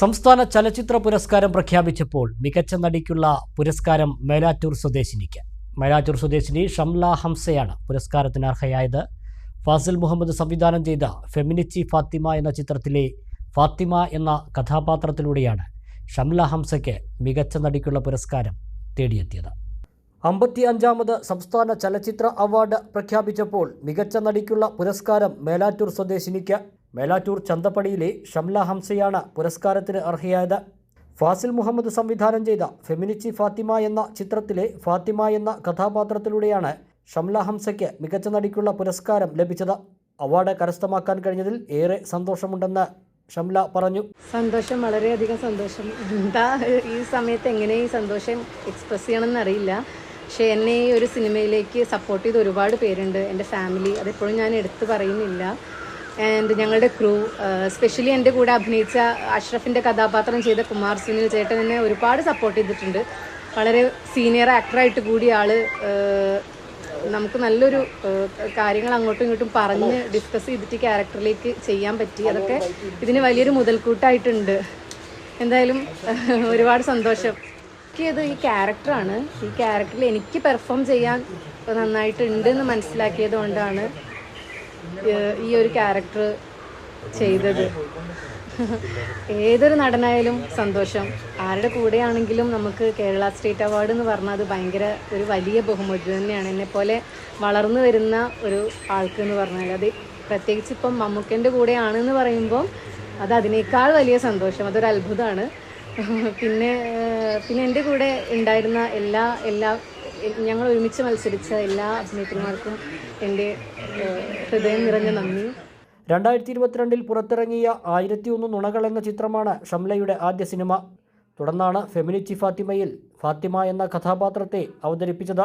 സംസ്ഥാന ചലച്ചിത്ര പുരസ്കാരം പ്രഖ്യാപിച്ചപ്പോൾ മികച്ച നടിക്കുള്ള പുരസ്കാരം മേലാറ്റൂർ സ്വദേശിനിക്ക്. മേലാറ്റൂർ സ്വദേശിനി ഷംല ഹംസയാണ് പുരസ്കാരത്തിന് അർഹയായത്. ഫാസിൽ മുഹമ്മദ് സംവിധാനം ചെയ്ത ഫെമിനിച്ചി ഫാത്തിമ എന്ന ചിത്രത്തിലെ ഫാത്തിമ എന്ന കഥാപാത്രത്തിലൂടെയാണ് ഷംല ഹംസയ്ക്ക് മികച്ച നടിക്കുള്ള പുരസ്കാരം തേടിയെത്തിയത്. അമ്പത്തി അഞ്ചാമത് സംസ്ഥാന ചലച്ചിത്ര അവാർഡ് പ്രഖ്യാപിച്ചപ്പോൾ മികച്ച നടിക്കുള്ള പുരസ്കാരം മേലാറ്റൂർ സ്വദേശിനിക്ക് മേലാറ്റൂർ ചന്തപ്പടിയിലെ ഷംല ഹംസയാണ് പുരസ്കാരത്തിന് അർഹയായത്. ഫാസിൽ മുഹമ്മദ് സംവിധാനം ചെയ്ത ഫെമിനിച്ചി ഫാത്തിമ എന്ന ചിത്രത്തിലെ ഫാത്തിമ എന്ന കഥാപാത്രത്തിലൂടെയാണ് ഷംല ഹംസയ്ക്ക് മികച്ച നടിക്കുള്ള പുരസ്കാരം ലഭിച്ചത്. അവാർഡ് കരസ്ഥമാക്കാൻ കഴിഞ്ഞതിൽ ഏറെ സന്തോഷമുണ്ടെന്ന് ഷംല പറഞ്ഞു. സന്തോഷം വളരെയധികം സന്തോഷം. എന്താ ഈ സമയത്ത് എങ്ങനെ ഈ സന്തോഷം എക്സ്പ്രസ് ചെയ്യണമെന്ന് അറിയില്ല. പക്ഷേ എന്നെ ഈ ഒരു സിനിമയിലേക്ക് സപ്പോർട്ട് ചെയ്ത് ഒരുപാട് പേരുണ്ട്. എന്റെ ഫാമിലി അതെപ്പോഴും ഞാൻ എടുത്തു പറയുന്നില്ല. ആൻഡ് ഞങ്ങളുടെ ക്രൂ സ്പെഷ്യലി എന്റെ കൂടെ അഭിനയിച്ച അഷ്റഫിന്റെ കഥാപാത്രം ചെയ്ത കുമാർ സുനിൽ ചേട്ടൻ എന്നെ ഒരുപാട് സപ്പോർട്ട് ചെയ്തിട്ടുണ്ട്. വളരെ സീനിയർ ആക്ടറായിട്ട് കൂടി ആൾ നമുക്ക് നല്ലൊരു കാര്യങ്ങൾ അങ്ങോട്ടും ഇങ്ങോട്ടും പറഞ്ഞ് ഡിസ്കസ് ചെയ്തിട്ട് ക്യാരക്ടറിലേക്ക് ചെയ്യാൻ പറ്റി. അതൊക്കെ ഇതിന് വലിയൊരു മുതൽക്കൂട്ടായിട്ടുണ്ട്. എന്തായാലും ഒരുപാട് സന്തോഷം. എനിക്കത് ഈ ക്യാരക്ടറാണ് ഈ ക്യാരക്ടറിൽ എനിക്ക് പെർഫോം ചെയ്യാൻ നന്നായിട്ടുണ്ട് എന്ന് മനസ്സിലാക്കിയത് കൊണ്ടാണ് ഈ ഒരു ക്യാരക്ടർ ചെയ്തത്. ഏതൊരു നടനായാലും സന്തോഷം. ആരുടെ കൂടെയാണെങ്കിലും നമുക്ക് കേരള സ്റ്റേറ്റ് അവാർഡ് എന്ന് പറഞ്ഞാൽ അത് ഭയങ്കര ഒരു വലിയ ബഹുമതി തന്നെയാണ്. എന്നെ പോലെ വളർന്നു വരുന്ന ഒരു ആൾക്ക് എന്ന് പറഞ്ഞാൽ അത് പ്രത്യേകിച്ച് ഇപ്പം മമ്മൂക്കന്റെ കൂടെയാണെന്ന് പറയുമ്പോൾ അത് അതിനേക്കാൾ വലിയ സന്തോഷം. അതൊരു അത്ഭുതമാണ്. പിന്നെ പിന്നെ എന്റെ കൂടെ ഉണ്ടായിരുന്ന എല്ലാ എല്ലാ ഞങ്ങൾ ഒരുമിച്ച് മത്സരിച്ച എല്ലാ അഭിനേത്രിമാർക്കും എന്റെ ഹൃദയം നിറഞ്ഞ നന്ദി. രണ്ടായിരത്തി ഇരുപത്തിരണ്ടിൽ പുറത്തിറങ്ങിയ ആയിരത്തി ഒന്ന് നുണകൾ എന്ന ചിത്രമാണ് ഷംലയുടെ ആദ്യ സിനിമ. തുടർന്നാണ് ഫെമിനിച്ചി ഫാത്തിമയിൽ ഫാത്തിമ എന്ന കഥാപാത്രത്തെ അവതരിപ്പിച്ചത്.